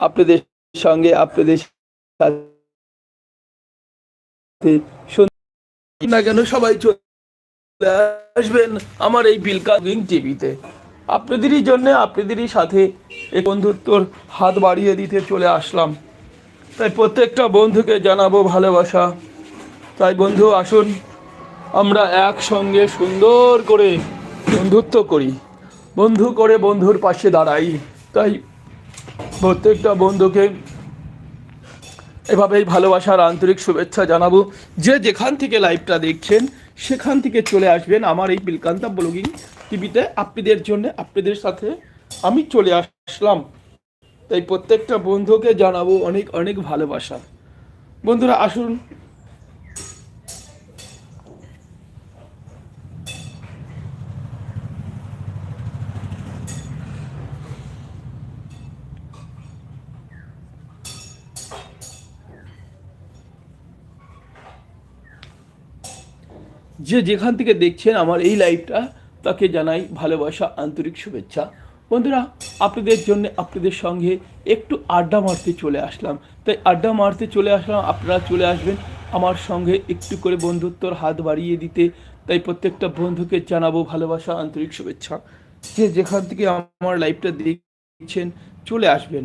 আপনাদের সঙ্গে, আপনাদের না কেন সবাই চলে আসবেন আমার এই পিলকা উইং টিভিতে। আপনাদেরই জন্য, আপনাদেরই সাথে এই বন্ধুত্বর হাত বাড়িয়ে দিতে চলে আসলাম। তাই প্রত্যেকটা বন্ধুকে জানাব ভালোবাসা। তাই বন্ধু, আসুন, আমরা একসঙ্গে সুন্দর করে বন্ধুত্ব করি। বন্ধু করে বন্ধুর পাশে দাঁড়াই। তাই প্রত্যেকটা বন্ধুকে এভাবেই ভালোবাসার আন্তরিক শুভেচ্ছা জানাব। যে যেখান থেকে লাইভটা দেখছেন, সেখান থেকে চলে আসবেন আমার এই বিলকান্তা ব্লগিং টিভিতে। আপনাদের জন্য, আপনাদের সাথে আমি চলে আসলাম। তাই প্রত্যেকটা বন্ধুকে জানাব অনেক অনেক ভালোবাসা। বন্ধুরা, আসুন যে যেখান থেকে দেখছেন আমার এই লাইভটা তাকে জানাই ভালোবাসা, আন্তরিক শুভেচ্ছা। বন্ধুরা, আপনাদের জন্য আপনাদের সঙ্গে একটু আড্ডা মারতে চলে আসলাম। তাই আড্ডা মারতে চলে আসলাম, আপনারা চলে আসবেন আমার সঙ্গে একটু করে বন্ধুত্বর হাত বাড়িয়ে দিতে। তাই প্রত্যেকটা বন্ধুকে জানাব ভালোবাসা, আন্তরিক শুভেচ্ছা। যে যেখান থেকে আমার লাইফটা দেখছেন, চলে আসবেন।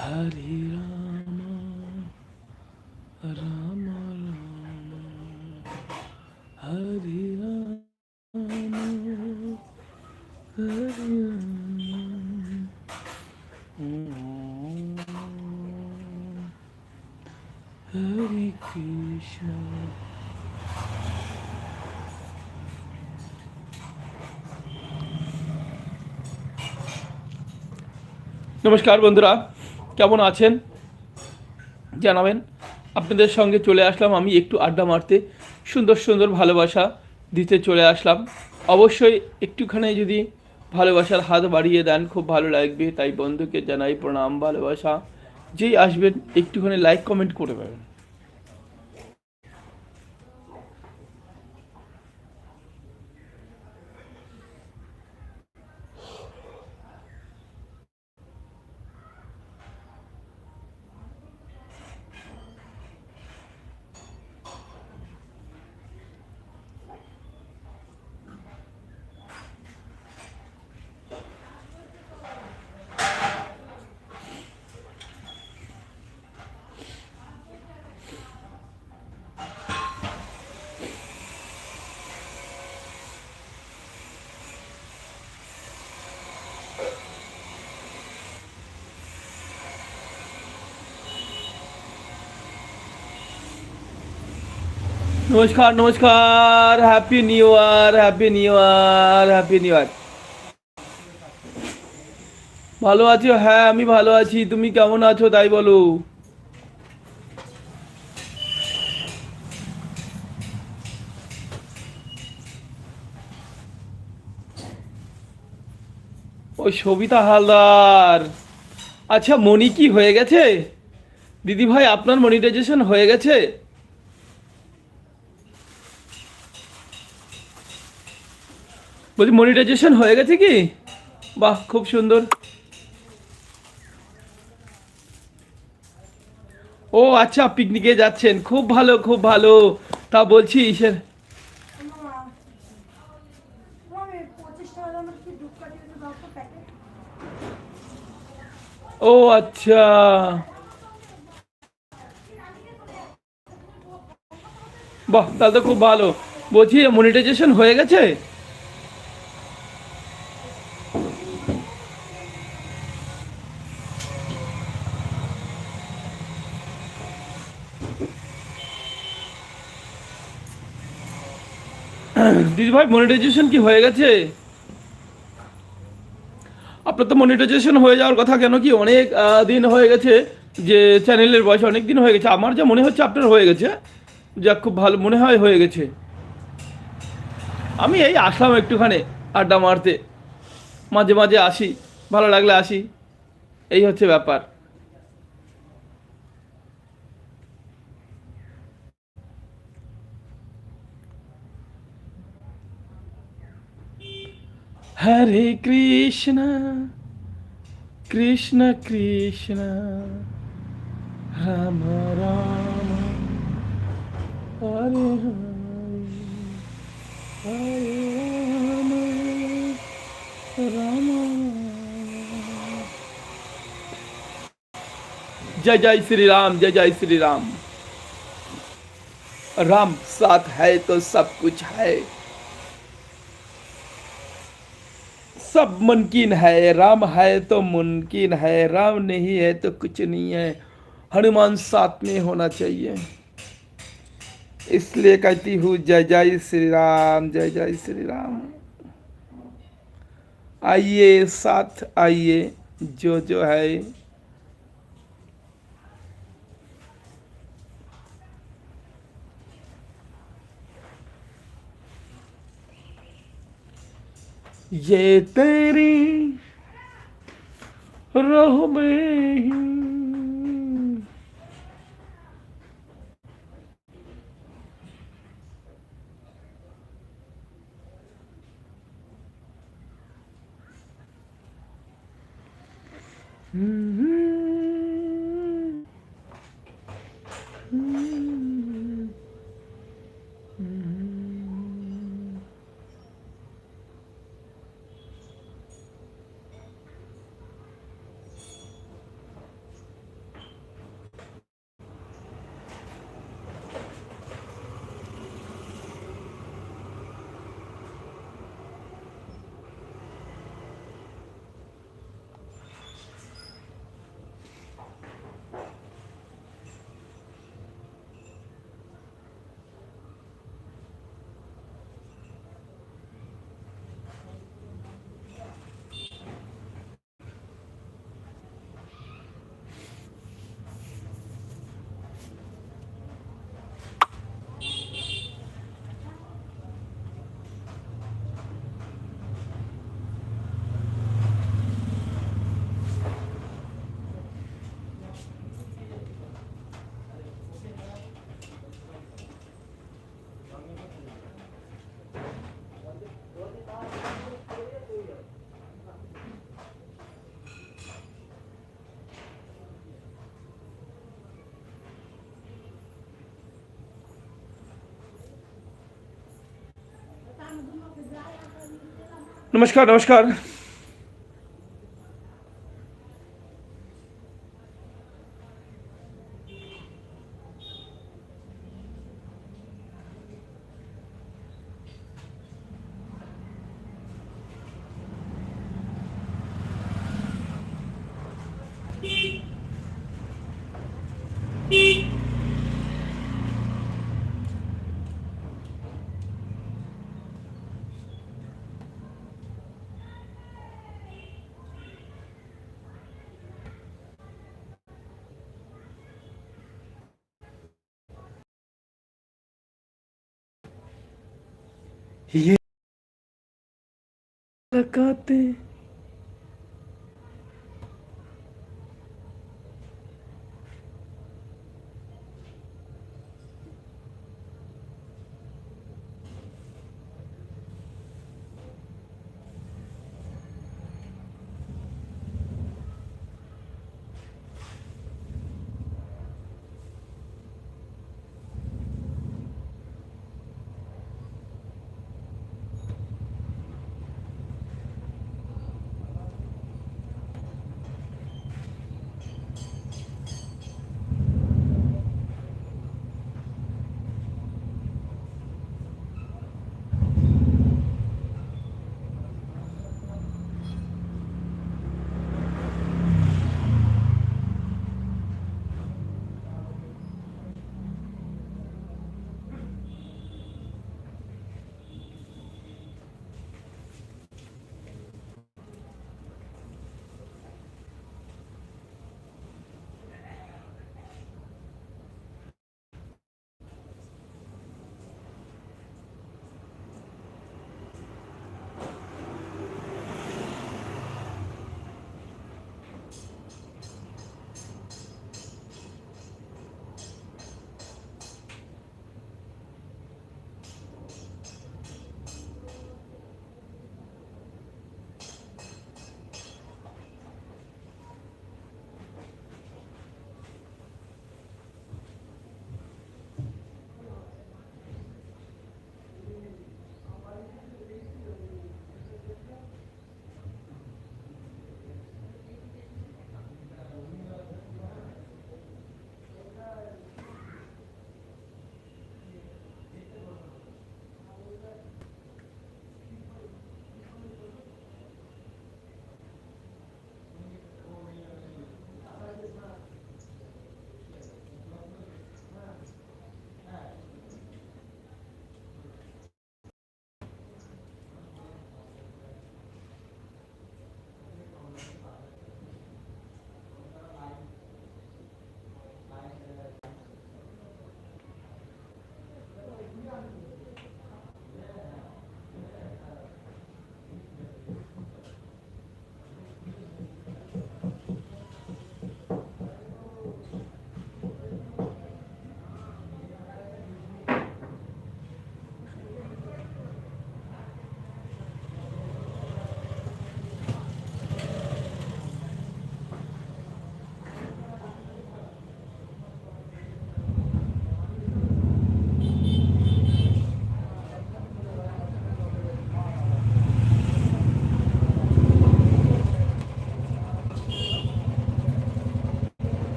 কৃষ্ণ হরে রাম রাম রাম হরে রাম হরে রাম হরে কৃষ্ণ নমস্কার বন্ধুরা কেমন আছেন? জানাবেন। আপনাদের সঙ্গে চলে আসলাম আমি একটু আড্ডা মারতে। সুন্দর সুন্দর ভালোবাসা দিতে চলে আসলাম। অবশ্যই একটুখানি যদি ভালোবাসার হাত বাড়িয়ে দেন, খুব ভালো লাগবে। তাই বন্ধুকে জানাই প্রণাম, ভালোবাসা। যেই আসবেন, একটুখানি লাইক কমেন্ট করে দেবেন। নমস্কার নমস্কার happy new year happy new year happy new year ভালো আছো? হ্যাঁ আমি ভালো আছি। তুমি কেমন আছো? তাই বলো। ও সবিতা হালদার। আচ্ছা মনি কি হয়ে গেছে? দিদি ভাই আপনার মনিটাইজেশন হয়ে গেছে? বলছি মনিটাইজেশন হয়ে গেছে কি? বাহ, খুব সুন্দর। ও আচ্ছা পিকনিকে যাচ্ছেন। খুব ভালো খুব ভালো। তা বলছি, ইসের ও আচ্ছা। বাহ, তাহলে তো খুব ভালো। বলছি মনিটাইজেশন হয়ে গেছে? দিদি ভাই মনিটাইজেশন কি হয়ে গেছে? আপনার তো মনিটাইজেশন হয়ে যাওয়ার কথা কেন কি? অনেক দিন হয়ে গেছে যে চ্যানেলের বয়স অনেক দিন হয়ে গেছে। আমার যা মনে হচ্ছে আপনার হয়ে গেছে। যা খুব ভালো মনে হয় হয়ে গেছে। আমি এই আসলাম একটুখানি আড্ডা মারতে। মাঝে মাঝে আসি, ভালো লাগলে আসি। এই হচ্ছে ব্যাপার। हरे कृष्णा, कृष्ण कृष्ण, राम राम। हरे हरे राम राम। जय जय श्री राम, जय जय श्री राम। राम साथ है तो सब कुछ है। सब मुमकिन है, राम है तो मुमकिन है, राम नहीं है तो कुछ नहीं है। हनुमान साथ में होना चाहिए। इसलिए कहती हूँ, जय जय श्री राम, जय जय श्री राम। आइए साथ आइए, जो जो है ये तेरी राह में ही। नमस्कार નમસ્કાર નમસ્કાર. காத்து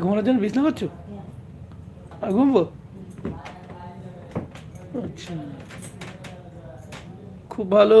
ঘুমানোর জন্য বিছনা করছ? আর ঘুমবো? আচ্ছা। খুব ভালো।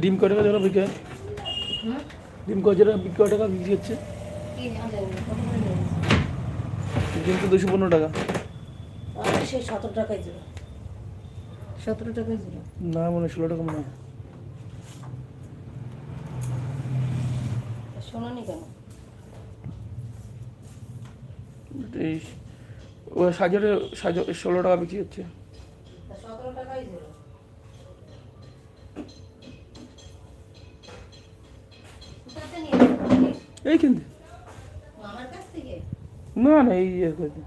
ডিম কয় টাকা জোড়া বিক্রি? ডিম কয় বিক্রি কয় টাকা বিক্রি হচ্ছে? ডিম তো দুশো পনেরো টাকা। সেই সতেরো টাকায় জোড়া সতেরো টাকায় জোড়া না মনে ষোলো টাকা মনে হয়। শোনানি কেন? এই ও সাজরে সাজ ষোলো টাকা বিক্রি হচ্ছে। সতেরো টাকায় জোড়া যাব? এই কিন্তু থেকে? না না এই ইয়ে করে দিন।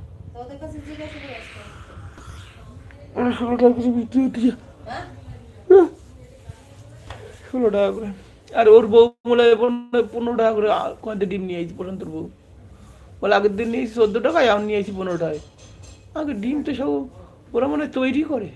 করে ষোলো টাকা কিছু বিক্রি হচ্ছে হ্যাঁ? ষোলো টাকা করে। আর ওর বউ বলে পনেরো টাকা করে কয়েকটা ডিম নিয়ে আইছি পর্যন্ত বউ। বলে আগের দিন নিয়েছি চোদ্দ টাকায় আমি নিয়ে আইছি পনেরো টাকায়। আগে ডিম তো সব ওরা মনে তৈরি করে।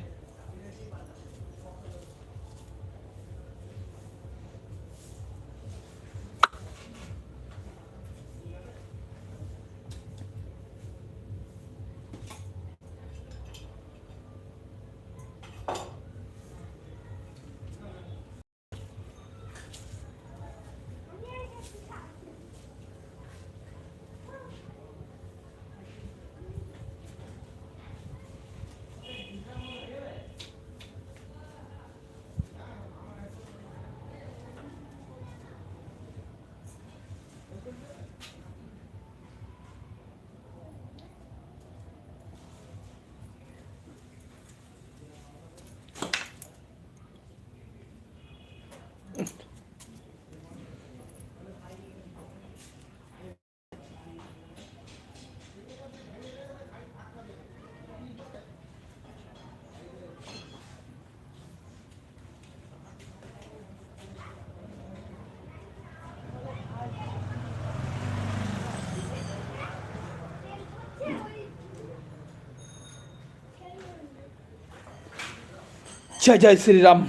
জয় জয় শ্রীরাম।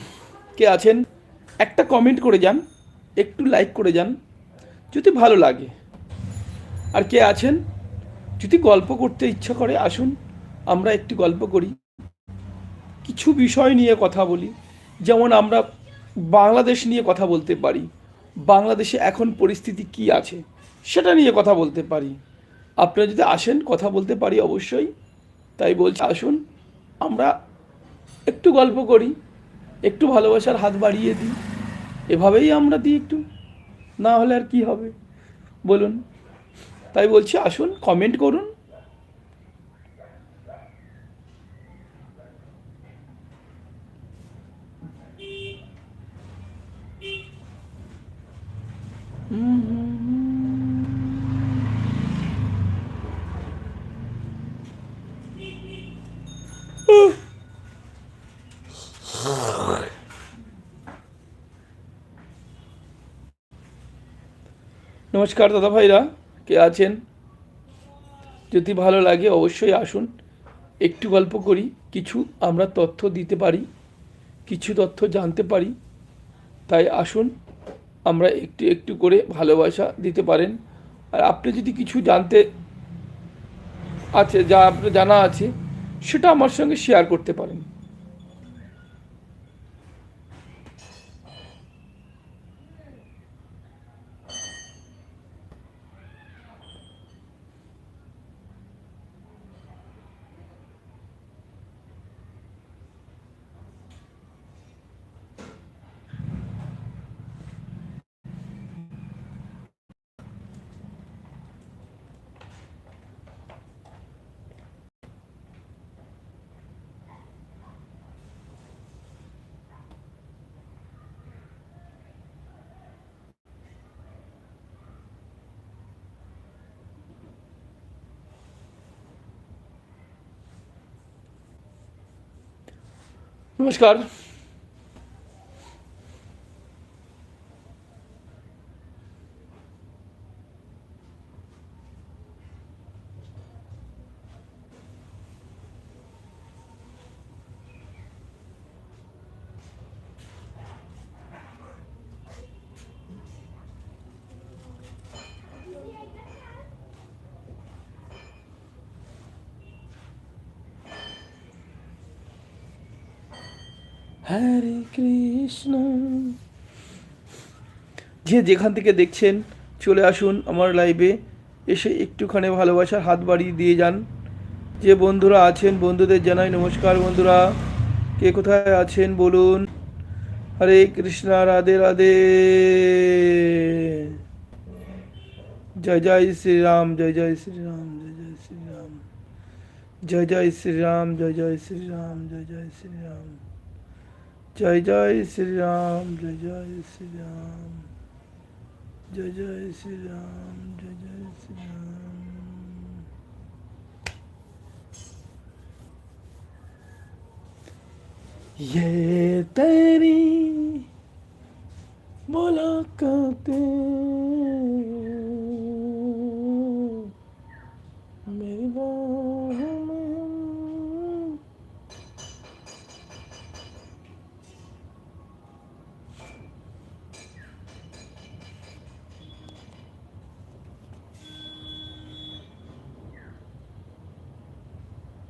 কে আছেন? একটা কমেন্ট করে যান, একটু লাইক করে যান, যদি ভালো লাগে। আর কে আছেন? যদি গল্প করতে ইচ্ছা করে, আসুন, আমরা একটু গল্প করি। কিছু বিষয় নিয়ে কথা বলি, যেমন আমরা বাংলাদেশ নিয়ে কথা বলতে পারি, বাংলাদেশে এখন পরিস্থিতি কি আছে, সেটা নিয়ে কথা বলতে পারি। আপনারা যদি আসেন, কথা বলতে পারি অবশ্যই, তাই বলছি, আসুন, আমরা একটু গল্প করি। একটু ভালোবাসার হাত বাড়িয়ে দিই। এভাবেই আমরা দিই একটু। না হলে আর কি হবে? বলুন। তাই বলছি, আসুন কমেন্ট করুন। নমস্কার দাদা ভাইরা, কে আছেন? যদি ভালো লাগে অবশ্যই আসুন, একটু গল্প করি, কিছু আমরা তথ্য দিতে পারি, কিছু তথ্য জানতে পারি, তাই আসুন, আমরা একটু একটু করে ভালোবাসা দিতে পারেন। আর আপনি যদি কিছু জানতে আছে, যা আপনার জানা আছে, সেটা আমার সঙ্গে শেয়ার করতে পারেন। Mas claro, হরে কৃষ্ণ। যে যেখান থেকে দেখছেন, চলে আসুন আমার লাইভে এসে একটুখানি ভালোবাসার হাত বাড়িয়ে দিয়ে যান। যে বন্ধুরা আছেন, বন্ধুদের জানাই নমস্কার বন্ধুরা। কে কোথায় আছেন বলুন। হরে কৃষ্ণ, রাধে রাধে। জয় জয় শ্রীরাম, জয় জয় শ্রীরাম, জয় জয় শ্রীরাম। জয় জয় শ্রীরাম, জয় জয় শ্রীরাম, জয় জয় শ্রীরাম। जय जय श्री राम जय जय श्री राम जय जय श्री राम जय जय श्री राम ये तेरी मुलाकातें